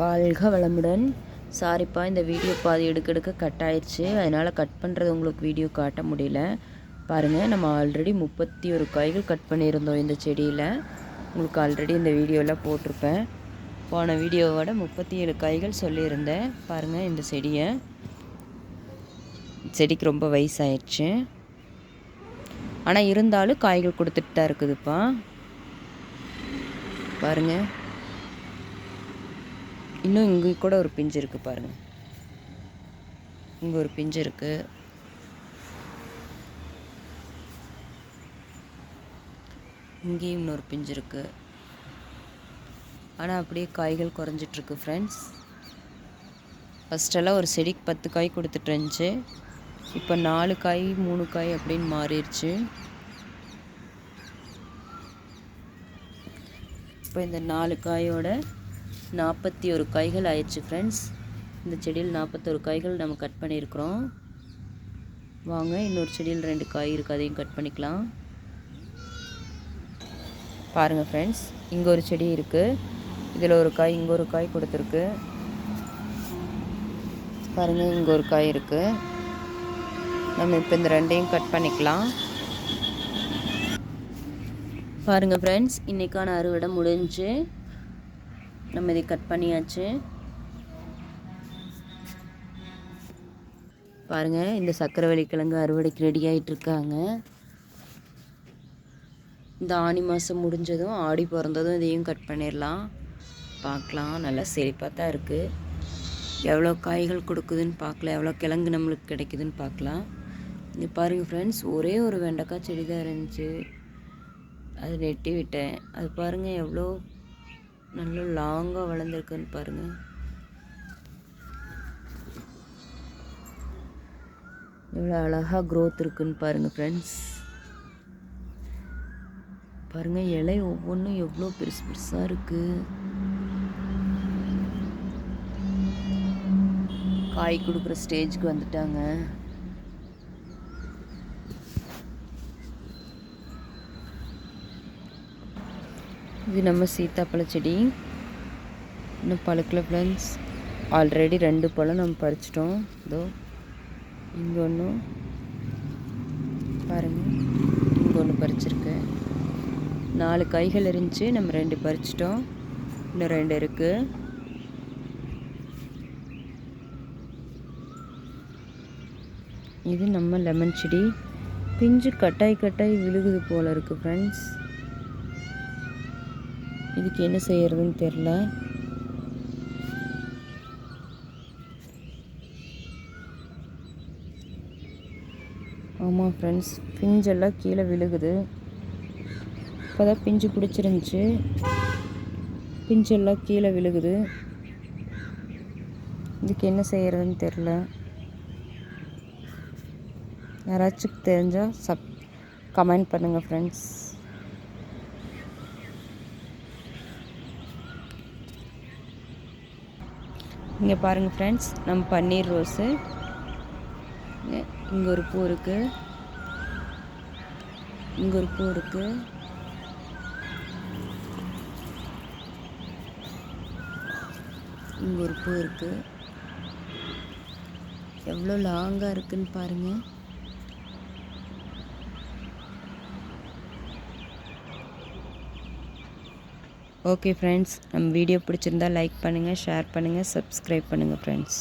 வாழ்க வளமுடன். சாரிப்பா இந்த வீடியோ பாதி எடுக்க எடுக்க கட் ஆயிடுச்சு அதனால் கட் பண்ணுறது உங்களுக்கு வீடியோ காட்ட முடியல. பாருங்கள் நம்ம ஆல்ரெடி முப்பத்தி ஒரு காய்கள் கட் பண்ணியிருந்தோம் இந்த செடியில். உங்களுக்கு ஆல்ரெடி இந்த வீடியோவில் போட்டிருப்பேன். போன வீடியோவோட முப்பத்தி ஏழு காய்கள் சொல்லியிருந்தேன். பாருங்கள் இந்த செடியை. செடிக்கு ரொம்ப வயசாயிடுச்சு ஆனால் இருந்தாலும் காய்கள் கொடுத்துட்டு தான் இருக்குதுப்பா. பாருங்கள் இன்னும் இங்கே கூட ஒரு பிஞ்சு இருக்குது பாருங்கள் இங்கே ஒரு பிஞ்சு இருக்குது இங்கேயும் இன்னொரு பிஞ்சு இருக்குது ஆனால் அப்படியே காய்கள் குறைஞ்சிட்ருக்கு ஃப்ரெண்ட்ஸ் ஃபஸ்ட்டெல்லாம் ஒரு செடிக்கு பத்து காய் கொடுத்துட்டு இருந்துச்சு. இப்போ நாலு காய் மூணு காய் அப்படின்னு மாறிடுச்சு. இப்போ இந்த நாலு காயோட நாற்பத்தி ஒரு காய்கள் ஆயிடுச்சு ஃப்ரெண்ட்ஸ் இந்த செடியில் நாற்பத்தொரு காய்கள் நம்ம கட் பண்ணியிருக்கிறோம். வாங்க இன்னொரு செடியில் ரெண்டு காய் இருக்குது அதையும் கட் பண்ணிக்கலாம். பாருங்கள் ஃப்ரெண்ட்ஸ் இங்கே ஒரு செடி இருக்குது இதில் ஒரு காய் இங்கே ஒரு காய் கொடுத்துருக்கு. பாருங்கள் இங்கே ஒரு காய் இருக்குது நம்ம இப்போ இந்த ரெண்டையும் கட் பண்ணிக்கலாம். பாருங்கள் ஃப்ரெண்ட்ஸ் இன்றைக்கான அறுவடை முடிஞ்சு. நம்ம இதை கட் பண்ணியாச்சு. பாருங்கள் இந்த சக்கரவள்ளி கிழங்கு அறுவடைக்கு ரெடி ஆகிட்டுருக்காங்க இந்த ஆனி மாதம் முடிஞ்சதும் ஆடி பிறந்ததும் இதையும் கட் பண்ணிடலாம் பார்க்கலாம் நல்லா செழிப்பாக தான் இருக்குது எவ்வளோ காய்கள் கொடுக்குதுன்னு பார்க்கலாம் எவ்வளோ கிழங்கு நம்மளுக்கு கிடைக்குதுன்னு பார்க்கலாம். இது பாருங்கள் ஃப்ரெண்ட்ஸ் ஒரே ஒரு வெண்டைக்காய் செடி தான் இருந்துச்சு. அது நெட்டி விட்டேன். அது பாருங்கள் எவ்வளோ நல்லா லாங்காக வளர்ந்துருக்குன்னு பாருங்கள் எவ்வளோ அழகாக க்ரோத் இருக்குன்னு பாருங்கள் ஃப்ரெண்ட்ஸ் பாருங்கள் இலை ஒவ்வொன்றும் எவ்வளோ பெருசு பெருசாக இருக்குது காய் கொடுக்குற ஸ்டேஜ்க்கு வந்துட்டாங்க. இது நம்ம சீத்தாப்பழ செடி. இன்னும் பழுக்கல ஃப்ரெண்ட்ஸ் ஆல்ரெடி ரெண்டு பழம் நம்ம பறிச்சிட்டோம். இதோ இங்கே ஒன்று பாருங்கள் இங்கே ஒன்று பறிச்சிருக்கேன் நாலு கைகள் இருந்துச்சு. நம்ம ரெண்டு பறிச்சிட்டோம். இன்னும் ரெண்டு இருக்குது இது நம்ம லெமன் செடி. பிஞ்சு கட்டாய் கட்டாய் விழுகுது போல் இருக்குது ஃப்ரெண்ட்ஸ் இதுக்கு என்ன செய்யறதுன்னு தெரில. ஆமாம் ஃப்ரெண்ட்ஸ் பிஞ்செல்லாம் கீழே விழுகுது. இப்போ தான் பிஞ்சு பிடிச்சிருந்துச்சி பிஞ்செல்லாம் கீழே விழுகுது. இதுக்கு என்ன செய்யறதுன்னு தெரில. யாராச்சும் தெரிஞ்சால் சப் கமெண்ட் பண்ணுங்கள் ஃப்ரெண்ட்ஸ் இங்கே பாருங்கள் ஃப்ரெண்ட்ஸ் நம்ம பன்னீர் ரோஸு. இங்கே ஒரு பூ இருக்குது இங்கே ஒரு பூ இருக்குது இங்கே ஒரு பூ இருக்குது எவ்வளோ லாங்காக இருக்குன்னு பாருங்கள் ஓகே ஃப்ரெண்ட்ஸ் நம்ம வீடியோ பிடிச்சிருந்தா லைக் பண்ணுங்கள் ஷேர் பண்ணுங்கள் சப்ஸ்கிரைப் பண்ணுங்கள் ஃப்ரெண்ட்ஸ்